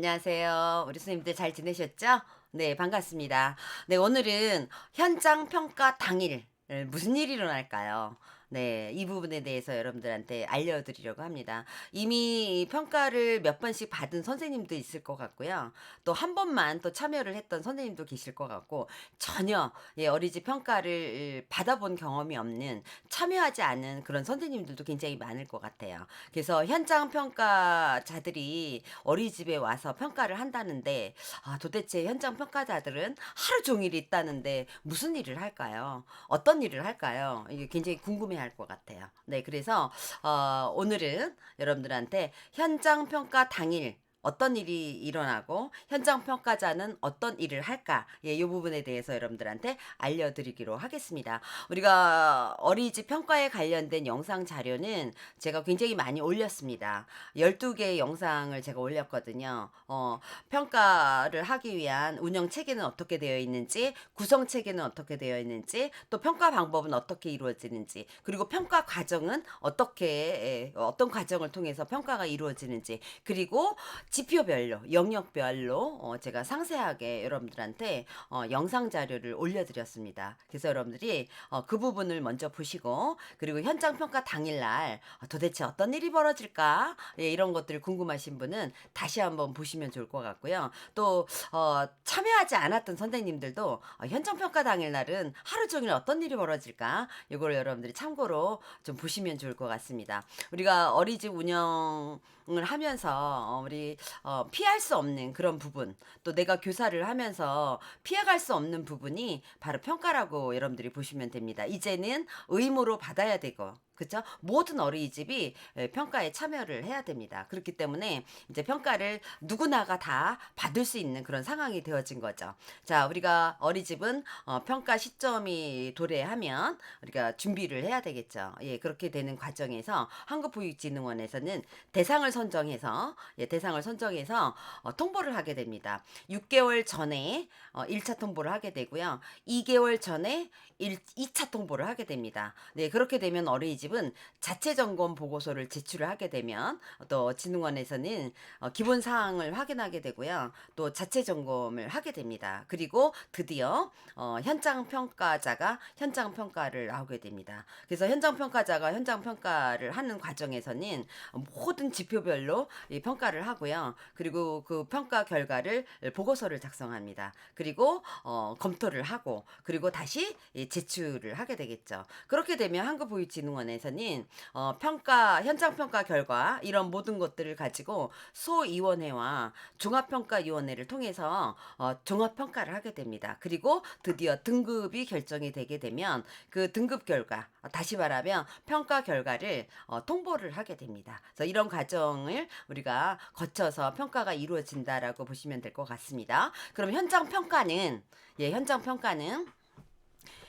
안녕하세요. 우리 선생님들 잘 지내셨죠? 네, 반갑습니다. 네, 오늘은 현장 평가 당일 에, 무슨 일이 일어날까요? 네, 이 부분에 대해서 여러분들한테 알려드리려고 합니다. 이미 이 평가를 몇 번씩 받은 선생님도 있을 것 같고요. 또 한 번만 또 참여를 했던 선생님도 계실 것 같고, 전혀 예, 어린이집 평가를 받아본 경험이 없는 참여하지 않은 그런 선생님들도 굉장히 많을 것 같아요. 그래서 현장 평가자들이 어린이집에 와서 평가를 한다는데, 아, 도대체 현장 평가자들은 하루 종일 있다는데 무슨 일을 할까요? 어떤 일을 할까요? 이게 굉장히 궁금해 할 것 같아요. 네, 그래서, 어, 오늘은 여러분들한테 현장 평가 당일 어떤 일이 일어나고 현장 평가자는 어떤 일을 할까? 예, 이 부분에 대해서 여러분들한테 알려드리기로 하겠습니다. 우리가 어린이집 평가에 관련된 영상 자료는 제가 굉장히 많이 올렸습니다. 12개의 영상을 제가 올렸거든요. 어, 평가를 하기 위한 운영 체계는 어떻게 되어 있는지, 구성 체계는 어떻게 되어 있는지, 또 평가 방법은 어떻게 이루어지는지, 그리고 평가 과정은 어떻게, 예, 어떤 과정을 통해서 평가가 이루어지는지, 그리고 지표별로, 영역별로 어, 제가 상세하게 여러분들한테 어, 영상 자료를 올려드렸습니다. 그래서 여러분들이 어, 그 부분을 먼저 보시고 그리고 현장 평가 당일날 어, 도대체 어떤 일이 벌어질까 예, 이런 것들 궁금하신 분은 다시 한번 보시면 좋을 것 같고요. 또 어, 참여하지 않았던 선생님들도 어, 현장 평가 당일날은 하루 종일 어떤 일이 벌어질까 이걸 여러분들이 참고로 좀 보시면 좋을 것 같습니다. 우리가 어린이집 운영 을 하면서 어, 우리 어, 피할 수 없는 그런 부분 또 내가 교사를 하면서 피해갈 수 없는 부분이 바로 평가라고 여러분들이 보시면 됩니다. 이제는 의무로 받아야 되고 그죠? 모든 어린이집이 에, 평가에 참여를 해야 됩니다. 그렇기 때문에 이제 평가를 누구나가 다 받을 수 있는 그런 상황이 되어진 거죠. 자, 우리가 어린이집은 어, 평가 시점이 도래하면 우리가 준비를 해야 되겠죠. 예, 그렇게 되는 과정에서 한국보육진흥원에서는 대상을 선정해서 예, 대상을 선정해서 어, 통보를 하게 됩니다. 6개월 전에 어, 1차 통보를 하게 되고요. 2개월 전에 1, 2차 통보를 하게 됩니다. 네, 그렇게 되면 어린이집 은 자체 점검 보고서를 제출을 하게 되면 또 진흥원에서는 어, 기본 사항을 확인하게 되고요. 또 자체 점검을 하게 됩니다. 그리고 드디어 어, 현장 평가자가 현장 평가를 하게 됩니다. 그래서 현장 평가자가 현장 평가를 하는 과정에서는 모든 지표별로 이 평가를 하고요. 그리고 그 평가 결과를 보고서를 작성합니다. 그리고 어, 검토를 하고 그리고 다시 이 제출을 하게 되겠죠. 그렇게 되면 한국보육진흥원에 서는 어, 평가 현장 평가 결과 이런 모든 것들을 가지고 소위원회와 종합평가위원회를 통해서 어, 종합평가를 하게 됩니다. 그리고 드디어 등급이 결정이 되게 되면 그 등급 결과 어, 다시 말하면 평가 결과를 어, 통보를 하게 됩니다. 그래서 이런 과정을 우리가 거쳐서 평가가 이루어진다라고 보시면 될 것 같습니다. 그럼 현장 평가는 예, 현장 평가는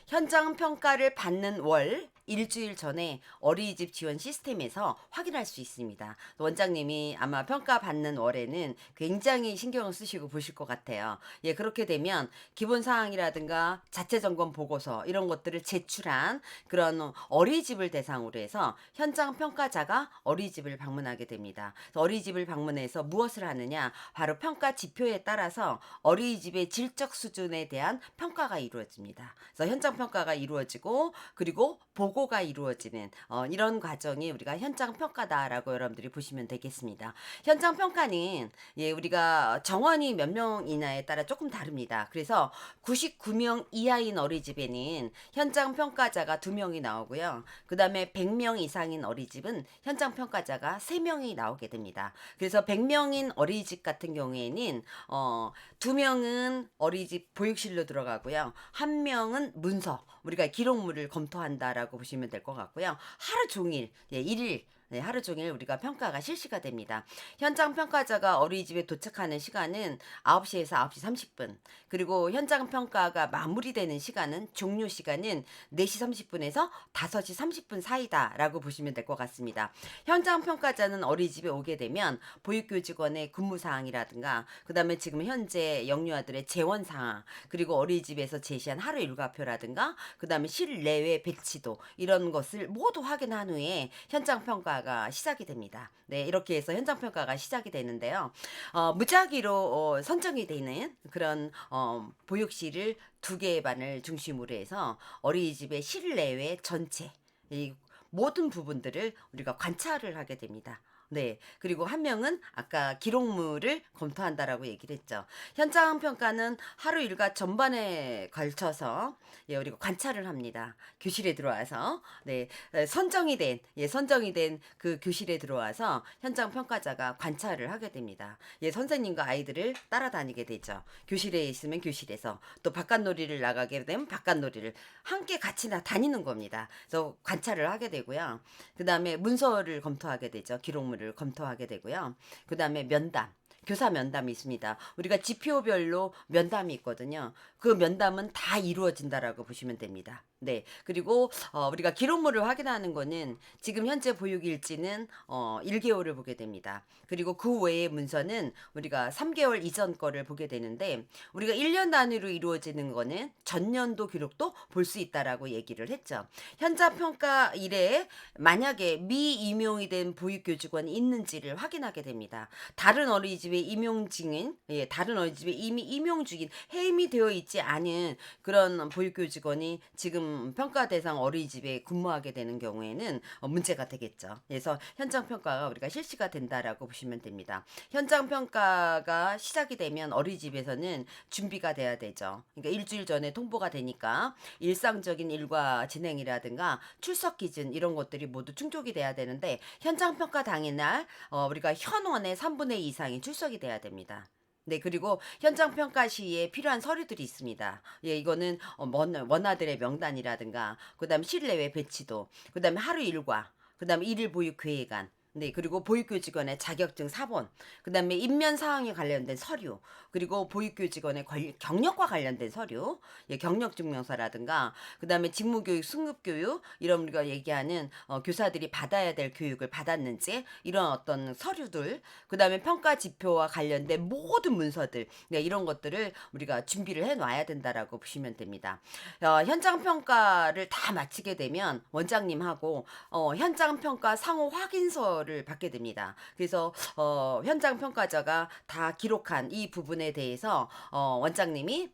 현장 평가를 받는 월 일주일 전에 어린이집 지원 시스템에서 확인할 수 있습니다. 원장님이 아마 평가 받는 월에는 굉장히 신경을 쓰시고 보실 것 같아요. 예, 그렇게 되면 기본 사항이라든가 자체 점검 보고서 이런 것들을 제출한 그런 어린이집을 대상으로 해서 현장 평가자가 어린이집을 방문하게 됩니다. 어린이집을 방문해서 무엇을 하느냐? 바로 평가 지표에 따라서 어린이집의 질적 수준에 대한 평가가 이루어집니다. 그래서 현장 평가가 이루어지고 그리고 보고 가 이루어지는 어, 이런 과정이 우리가 현장 평가다라고 여러분들이 보시면 되겠습니다. 현장 평가는 예, 우리가 정원이 몇 명이나에 따라 조금 다릅니다. 그래서 99명 이하인 어린이집에는 현장 평가자가 2명이 나오고요. 그다음에 100명 이상인 어린이집은 현장 평가자가 3명이 나오게 됩니다. 그래서 100명인 어린이집 같은 경우에는 어, 2명은 어린이집 보육실로 들어가고요. 한 명은 문서 우리가 기록물을 검토한다라고 보시면 될 것 같고요. 하루 종일 예, 일일 네, 하루 종일 우리가 평가가 실시가 됩니다. 현장 평가자가 어린이집에 도착하는 시간은 9시에서 9시 30분. 그리고 현장 평가가 마무리되는 시간은 종료 시간은 4시 30분에서 5시 30분 사이다라고 보시면 될 것 같습니다. 현장 평가자는 어린이집에 오게 되면 보육교직원의 근무 사항이라든가 그다음에 지금 현재 영유아들의 재원 사항 그리고 어린이집에서 제시한 하루 일과표라든가 그다음에 실내외 배치도 이런 것을 모두 확인한 후에 현장 평가 평가가 시작이 됩니다. 네, 이렇게 해서 현장 평가가 시작이 되는데요. 어, 무작위로 어, 선정이 되는 그런 어, 보육실을 두 개의 반을 중심으로 해서 어린이집의 실내외 전체 이 모든 부분들을 우리가 관찰을 하게 됩니다. 네. 그리고 한 명은 아까 기록물을 검토한다라고 얘기를 했죠. 현장 평가는 하루 일과 전반에 걸쳐서 예, 우리가 관찰을 합니다. 교실에 들어와서 네, 에, 선정이 된 예, 선정이 된 그 교실에 들어와서 현장 평가자가 관찰을 하게 됩니다. 예, 선생님과 아이들을 따라다니게 되죠. 교실에 있으면 교실에서 또 바깥놀이를 나가게 되면 바깥놀이를 함께 같이 나 다니는 겁니다. 그래서 관찰을 하게 되고요. 그다음에 문서를 검토하게 되죠. 기록물 을 검토하게 되고요. 그 다음에 면담 교사 면담이 있습니다. 우리가 지표별로 면담이 있거든요. 그 면담은 다 이루어진다라고 보시면 됩니다. 네. 그리고 어, 우리가 기록물을 확인하는 거는 지금 현재 보육 일지는 어, 1개월을 보게 됩니다. 그리고 그 외의 문서는 우리가 3개월 이전 거를 보게 되는데 우리가 1년 단위로 이루어지는 거는 전년도 기록도 볼 수 있다라고 얘기를 했죠. 현장 평가 일에 만약에 미임용이 된 보육교직원이 있는지를 확인하게 됩니다. 다른 어린이집에 임용 중인 예, 다른 어린이집에 이미 임용 중인 해임이 되어 있지 않은 그런 보육교직원이 지금 평가 대상 어린이집에 근무하게 되는 경우에는 어, 문제가 되겠죠. 그래서 현장 평가가 우리가 실시가 된다라고 보시면 됩니다. 현장 평가가 시작이 되면 어린이집에서는 준비가 돼야 되죠. 그러니까 일주일 전에 통보가 되니까 일상적인 일과 진행이라든가 출석 기준 이런 것들이 모두 충족이 돼야 되는데 현장 평가 당일날 어, 우리가 현원의 3분의 2 이상이 출석 이 돼야 됩니다. 네, 그리고 현장 평가 시에 필요한 서류들이 있습니다. 예, 이거는 어, 원, 원화들의 명단이라든가, 그 다음에 실내외 배치도, 그 다음에 하루 일과, 그 다음에 일일 보육 계획안, 네, 그리고 보육교 직원의 자격증 사본, 그 다음에 인면 사항에 관련된 서류, 그리고 보육교 직원의 권- 경력과 관련된 서류, 예, 경력 증명서라든가, 그 다음에 직무교육, 승급교육, 이런 우리가 얘기하는 어, 교사들이 받아야 될 교육을 받았는지, 이런 어떤 서류들, 그 다음에 평가 지표와 관련된 모든 문서들, 네, 이런 것들을 우리가 준비를 해 놔야 된다라고 보시면 됩니다. 어, 현장 평가를 다 마치게 되면 원장님하고 어, 현장 평가 상호 확인서 를 받게 됩니다. 그래서 어, 현장 평가자가 다 기록한 이 부분에 대해서 어, 원장님이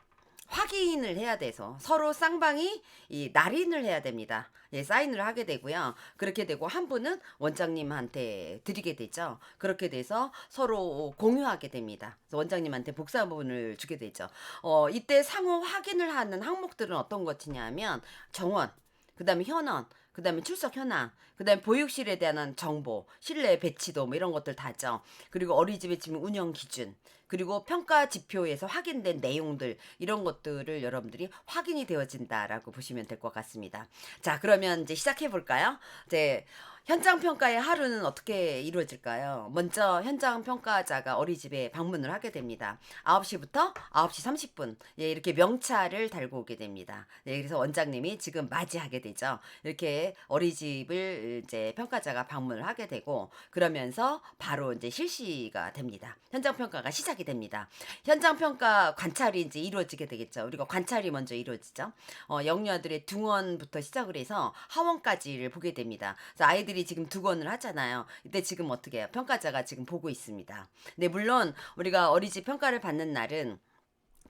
확인을 해야 돼서 서로 쌍방이 이 날인을 해야 됩니다. 예, 사인을 하게 되고요. 그렇게 되고 한 분은 원장님한테 드리게 되죠. 그렇게 돼서 서로 공유하게 됩니다. 원장님한테 복사본을 주게 되죠. 어, 이때 상호 확인을 하는 항목들은 어떤 것이냐면 정원, 그다음에 현원, 그 다음에 출석 현황, 그 다음에 보육실에 대한 정보, 실내 배치도 뭐 이런 것들 다죠. 그리고 어린이집의 지금 운영 기준, 그리고 평가 지표에서 확인된 내용들 이런 것들을 여러분들이 확인이 되어진다라고 보시면 될 것 같습니다. 자, 그러면 이제 시작해 볼까요? 이제 현장 평가의 하루는 어떻게 이루어질까요? 먼저 현장 평가자가 어린이집에 방문을 하게 됩니다. 9시부터 9시 30분. 예, 이렇게 명찰을 달고 오게 됩니다. 예, 그래서 원장님이 지금 맞이하게 되죠. 이렇게 어린이집을 이제 평가자가 방문을 하게 되고 그러면서 바로 이제 실시가 됩니다. 현장 평가가 시작이 됩니다. 현장 평가 관찰이 이제 이루어지게 되겠죠. 우리가 관찰이 먼저 이루어지죠. 어, 영유아들의 등원부터 시작을 해서 하원까지를 보게 됩니다. 그래서 아이들 이 지금 등원을 하잖아요. 이때 지금 어떻게 해요? 평가자가 지금 보고 있습니다. 네, 물론 우리가 어린이집 평가를 받는 날은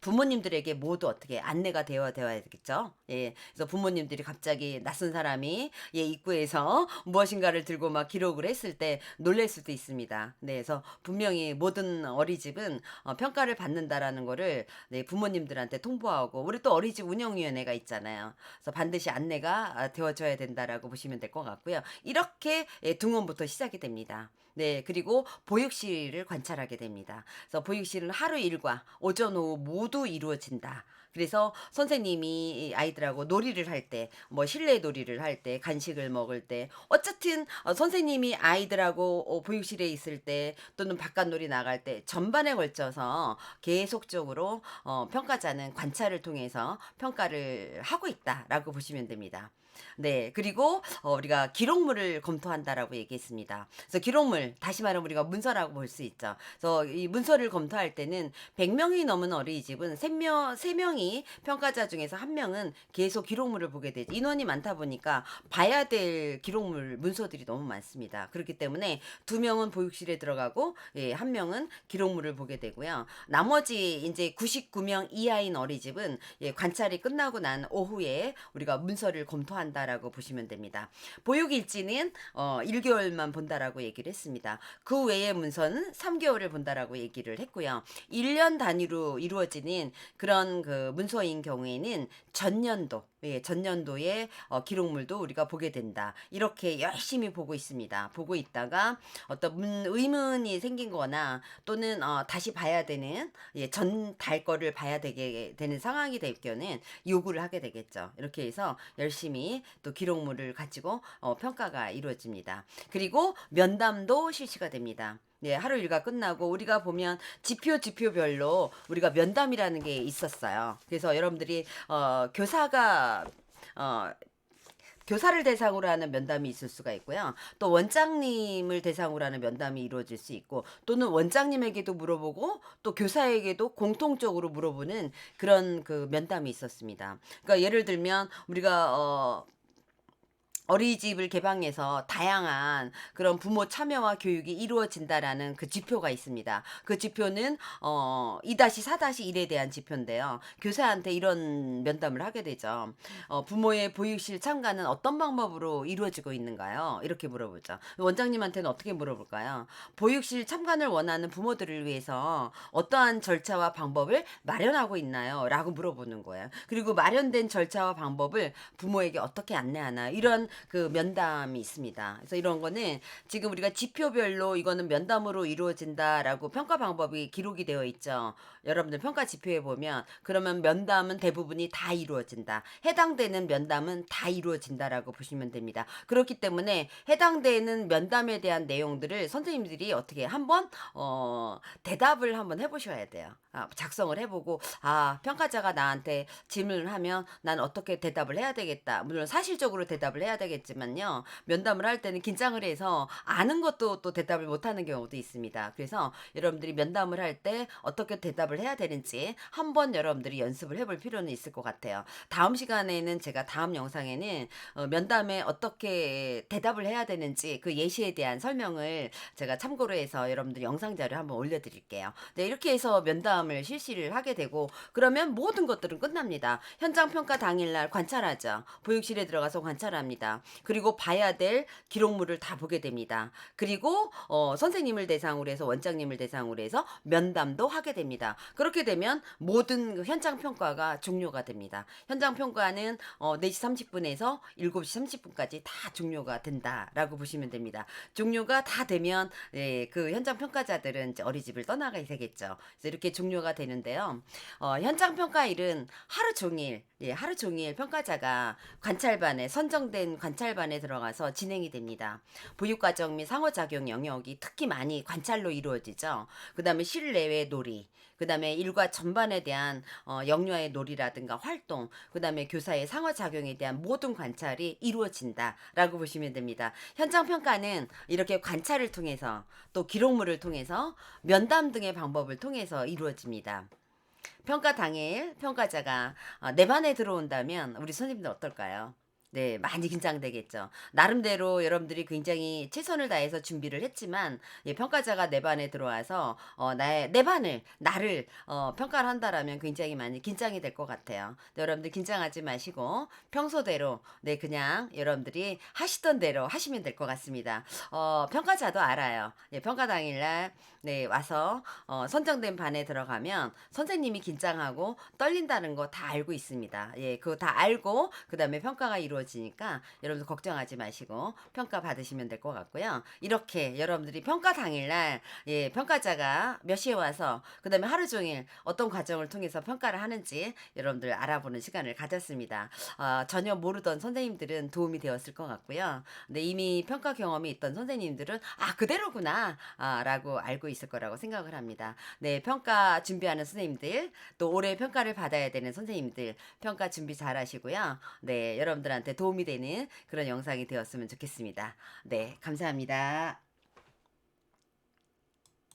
부모님들에게 모두 어떻게 안내가 되어 되어야 되겠죠. 예. 그래서 부모님들이 갑자기 낯선 사람이 예, 입구에서 무엇인가를 들고 막 기록을 했을 때 놀랄 수도 있습니다. 네. 그래서 분명히 모든 어린이집은 어, 평가를 받는다라는 거를 네, 부모님들한테 통보하고 우리 또 어린이집 운영위원회가 있잖아요. 그래서 반드시 안내가 아, 되어줘야 된다라고 보시면 될 것 같고요. 이렇게 예, 등원부터 시작이 됩니다. 네, 그리고 보육실을 관찰하게 됩니다. 그래서 보육실은 하루 일과 오전 오후 모두 이루어진다. 그래서 선생님이 이 아이들하고 놀이를 할 때, 뭐 실내 놀이를 할 때, 간식을 먹을 때, 어쨌든 어, 선생님이 아이들하고 어, 보육실에 있을 때 또는 바깥 놀이 나갈 때 전반에 걸쳐서 계속적으로 어, 평가자는 관찰을 통해서 평가를 하고 있다라고 보시면 됩니다. 네, 그리고 어, 우리가 기록물을 검토한다라고 얘기했습니다. 그래서 기록물, 다시 말하면 우리가 문서라고 볼 수 있죠. 그래서 이 문서를 검토할 때는 100명이 넘은 어린이집은 3명, 3명이 평가자 중에서 한 명은 계속 기록물을 보게 되죠. 인원이 많다 보니까 봐야 될 기록물, 문서들이 너무 많습니다. 그렇기 때문에 두 명은 보육실에 들어가고 예, 한 명은 기록물을 보게 되고요. 나머지 이제 99명 이하인 어린이집은 예, 관찰이 끝나고 난 오후에 우리가 문서를 검토 한다라고 보시면 됩니다. 보육일지는 어, 1개월만 본다라고 얘기를 했습니다. 그 외의 문서는 3개월을 본다라고 얘기를 했고요. 1년 단위로 이루어지는 그런 그 문서인 경우에는 전년도 예, 전년도의 어, 기록물도 우리가 보게 된다. 이렇게 열심히 보고 있습니다. 보고 있다가 어떤 문, 의문이 생긴 거나 또는 어, 다시 봐야 되는 예, 전달 거를 봐야 되게 되는 상황이 될 경우는 요구를 하게 되겠죠. 이렇게 해서 열심히 또 기록물을 가지고 어, 평가가 이루어집니다. 그리고 면담도 실시가 됩니다. 네, 하루 일과 끝나고 우리가 보면 지표 지표별로 우리가 면담이라는 게 있었어요. 그래서 여러분들이 어, 교사가 어, 교사를 대상으로 하는 면담이 있을 수가 있고요. 또 원장님을 대상으로 하는 면담이 이루어질 수 있고 또는 원장님에게도 물어보고 또 교사에게도 공통적으로 물어보는 그런 그 면담이 있었습니다. 그러니까 예를 들면 우리가 어 어린이집을 개방해서 다양한 그런 부모 참여와 교육이 이루어진다라는 그 지표가 있습니다. 그 지표는 어 2-4-1에 대한 지표인데요. 교사한테 이런 면담을 하게 되죠. 어 부모의 보육실 참가는 어떤 방법으로 이루어지고 있는가요? 이렇게 물어보죠. 원장님한테는 어떻게 물어볼까요? 보육실 참관을 원하는 부모들을 위해서 어떠한 절차와 방법을 마련하고 있나요? 라고 물어보는 거예요. 그리고 마련된 절차와 방법을 부모에게 어떻게 안내하나 이런 그 면담이 있습니다. 그래서 이런 거는 지금 우리가 지표별로 이거는 면담으로 이루어진다라고 평가 방법이 기록이 되어 있죠. 여러분들 평가 지표에 보면 그러면 면담은 대부분이 다 이루어진다. 해당되는 면담은 다 이루어진다라고 보시면 됩니다. 그렇기 때문에 해당되는 면담에 대한 내용들을 선생님들이 어떻게 한번 어 대답을 한번 해보셔야 돼요. 아, 작성을 해보고 아 평가자가 나한테 질문을 하면 난 어떻게 대답을 해야 되겠다. 물론 사실적으로 대답을 해야 되겠 지만요. 면담을 할 때는 긴장을 해서 아는 것도 또 대답을 못 하는 경우도 있습니다. 그래서 여러분들이 면담을 할 때 어떻게 대답을 해야 되는지 한번 여러분들이 연습을 해볼 필요는 있을 것 같아요. 다음 시간에는 제가 다음 영상에는 어, 면담에 어떻게 대답을 해야 되는지 그 예시에 대한 설명을 제가 참고로 해서 여러분들 영상 자료 한번 올려드릴게요. 네, 이렇게 해서 면담을 실시를 하게 되고 그러면 모든 것들은 끝납니다. 현장 평가 당일날 관찰하죠. 보육실에 들어가서 관찰합니다. 그리고 봐야 될 기록물을 다 보게 됩니다. 그리고 어, 선생님을 대상으로 해서 원장님을 대상으로 해서 면담도 하게 됩니다. 그렇게 되면 모든 그 현장 평가가 종료가 됩니다. 현장 평가는 어, 4시 30분에서 7시 30분까지 다 종료가 된다라고 보시면 됩니다. 종료가 다 되면 예, 그 현장 평가자들은 어린이집을 떠나가야 되겠죠. 그래서 이렇게 종료가 되는데요. 어, 현장 평가 일은 하루 종일 예, 하루 종일 평가자가 관찰반에 선정된 관찰반에 들어가서 진행이 됩니다. 보육과정 및 상호작용 영역이 특히 많이 관찰로 이루어지죠. 그 다음에 실내외 놀이, 그 다음에 일과 전반에 대한 어, 영유아의 놀이라든가 활동, 그 다음에 교사의 상호작용에 대한 모든 관찰이 이루어진다라고 보시면 됩니다. 현장 평가는 이렇게 관찰을 통해서 또 기록물을 통해서 면담 등의 방법을 통해서 이루어집니다. 평가 당일 평가자가 어, 내 반에 들어온다면 우리 선생님들 어떨까요? 네, 많이 긴장되겠죠. 나름대로 여러분들이 굉장히 최선을 다해서 준비를 했지만 예, 평가자가 내 반에 들어와서 어, 나의 내 반을 나를 어, 평가를 한다라면 굉장히 많이 긴장이 될 것 같아요. 네, 여러분들 긴장하지 마시고 평소대로 네 그냥 여러분들이 하시던 대로 하시면 될 것 같습니다. 어, 평가자도 알아요. 예, 평가 당일날 네 와서 어, 선정된 반에 들어가면 선생님이 긴장하고 떨린다는 거 다 알고 있습니다. 예, 그거 다 알고 그 다음에 평가가 이루어 지니까 여러분들 걱정하지 마시고 평가 받으시면 될 것 같고요. 이렇게 여러분들이 평가 당일날 예, 평가자가 몇 시에 와서 그 다음에 하루 종일 어떤 과정을 통해서 평가를 하는지 여러분들 알아보는 시간을 가졌습니다. 어, 전혀 모르던 선생님들은 도움이 되었을 것 같고요. 근데 이미 평가 경험이 있던 선생님들은 아 그대로구나 아, 라고 알고 있을 거라고 생각을 합니다. 네, 평가 준비하는 선생님들 또 올해 평가를 받아야 되는 선생님들 평가 준비 잘 하시고요. 네, 여러분들한테 도움이 되는 그런 영상이 되었으면 좋겠습니다. 네, 감사합니다.